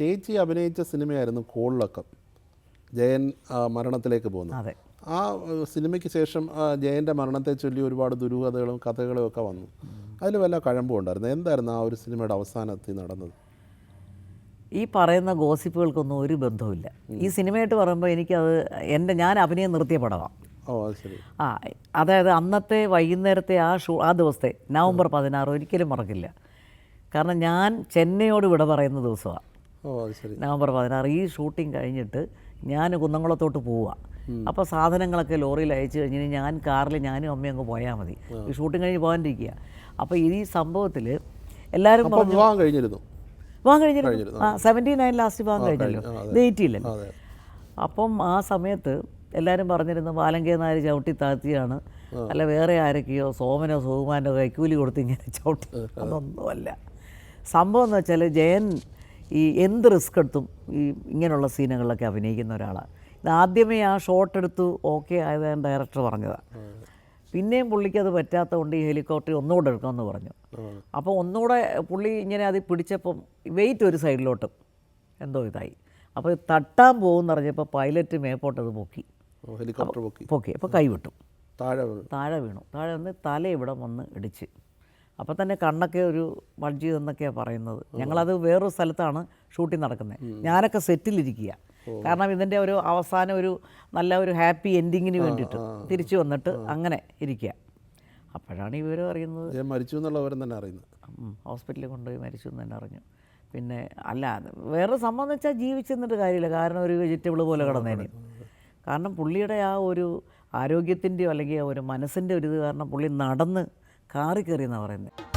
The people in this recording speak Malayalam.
ചേച്ചി അഭിനയിച്ച സിനിമയായിരുന്നു കോളിളക്കം. ജയൻ മരണത്തിലേക്ക് പോകുന്നത്. അതെ. ആ സിനിമയ്ക്ക് ശേഷം ജയന്റെ മരണത്തെ ചൊല്ലി ഒരുപാട് ദുരൂഹതകളും കഥകളും ഒക്കെ വന്നു. അതിൽ വല്ല കഴമ്പും ഉണ്ടായിരുന്നു. എന്തായിരുന്നു ആ ഒരു സിനിമയുടെ അവസാനത്തിൽ നടന്നത്? ഈ പറയുന്ന ഗോസിപ്പുകൾക്കൊന്നും ഒരു ബന്ധവുമില്ല. ഈ സിനിമയായിട്ട് പറയുമ്പോൾ എനിക്കത് എന്റെ ഞാൻ അഭിനയം നിർത്തിയ പടമാണ് ആ അതായത് അന്നത്തെ വൈകുന്നേരത്തെ ആ ഷൂ ആ ദിവസത്തെ നവംബർ പതിനാറ് ഒരിക്കലും മറക്കില്ല. കാരണം ഞാൻ ചെന്നൈയോട് വിട പറയുന്ന ദിവസമാണ് ഓ അത് ശരി. നവംബർ പതിനാറ്. ഈ ഷൂട്ടിംഗ് കഴിഞ്ഞിട്ട് ഞാൻ കുന്നംകുളത്തോട്ട് പോവുക അപ്പോൾ സാധനങ്ങളൊക്കെ ലോറിയിൽ അയച്ചു കഴിഞ്ഞ് ഞാൻ കാറിൽ ഞാനും അമ്മയും അങ്ങ് പോയാൽ മതി. ഈ ഷൂട്ടിംഗ് കഴിഞ്ഞ് പോകാണ്ടിരിക്കുക അപ്പോൾ ഈ സംഭവത്തിൽ എല്ലാവരും വിവാഹം കഴിഞ്ഞിരുന്നു. പോകാൻ കഴിഞ്ഞിരുന്നു? ആ. സെവന്റി നയൻ ലാസ്റ്റ് പോകാൻ കഴിഞ്ഞല്ലോ. എയ്റ്റിയില്ലല്ലോ അപ്പം ആ സമയത്ത് എല്ലാവരും പറഞ്ഞിരുന്നു ബാലങ്കേ നായർ ചവിട്ടി താഴ്ത്തിയാണ്. അല്ല വേറെ ആരൊക്കെയോ സോമനോ സുകുമാരനോ കൈക്കൂലി കൊടുത്ത് ഇങ്ങനെ ചവിട്ടി അതൊന്നുമല്ല സംഭവം എന്ന് വെച്ചാൽ ജയൻ ഈ എന്ത് റിസ്ക് എടുത്തും ഈ ഇങ്ങനെയുള്ള സീനുകളിലൊക്കെ അഭിനയിക്കുന്ന ഒരാളാണ് ഇത് ആദ്യമേ ആ ഷോട്ട് എടുത്തു ഓക്കെ ആയതാണ് ഡയറക്ടർ പറഞ്ഞതാണ് പിന്നെയും പുള്ളിക്ക് അത് പറ്റാത്തതുകൊണ്ട് ഈ ഹെലികോപ്റ്റർ ഒന്നുകൂടെ എടുക്കാമെന്ന് പറഞ്ഞു. അപ്പോൾ ഒന്നുകൂടെ പുള്ളി ഇങ്ങനെ അത് പിടിച്ചപ്പം വെയിറ്റ് ഒരു സൈഡിലോട്ട് എന്തോ ഇതായി. അപ്പോൾ തട്ടാൻ പോകുമെന്ന് പറഞ്ഞപ്പോൾ പൈലറ്റ് മേപ്പോട്ട് അത് പൊക്കി. ഹെലികോപ്റ്റർ പൊക്കി. പൊക്കി. അപ്പോൾ കൈവിട്ടു. താഴെ വീണു. താഴെ വീണു. താഴെ വന്ന് തല ഇവിടെ വന്ന് ഇടിച്ച്. അപ്പോൾ തന്നെ കണ്ണൊക്കെ ഒരു മഡ്ജ് എന്നൊക്കെയാണ് പറയുന്നത്. ഞങ്ങളത് വേറൊരു സ്ഥലത്താണ് ഷൂട്ടിംഗ് നടക്കുന്നത് ഞാനൊക്കെ സെറ്റിലിരിക്കുക കാരണം ഇതിന്റെ ഒരു അവസാനം ഒരു നല്ല ഒരു ഹാപ്പി എൻഡിങ്ങിന് വേണ്ടിയിട്ട് തിരിച്ചു വന്നിട്ട് അങ്ങനെ ഇരിക്കുക അപ്പോഴാണ് ഈ വിവരം അറിയുന്നത്. മരിച്ചു എന്നുള്ള വിവരം തന്നെ അറിയുന്നത്. ഹോസ്പിറ്റലിൽ കൊണ്ടുപോയി മരിച്ചു എന്ന് തന്നെ അറിഞ്ഞു. പിന്നെ അല്ല വേറെ സംഭവം എന്ന് വെച്ചാൽ ജീവിച്ചെന്നിട്ട് കാര്യമില്ല. കാരണം ഒരു വെജിറ്റബിൾ പോലെ കിടന്നേനെ. കാരണം പുള്ളിയുടെ ആ ഒരു ആരോഗ്യത്തിന്റെയോ അല്ലെങ്കിൽ ആ ഒരു മനസ്സിന്റെ ഒരു ഇത് കാരണം പുള്ളി നടന്ന് കാറി കയറിയെന്നാണ് പറയുന്നത്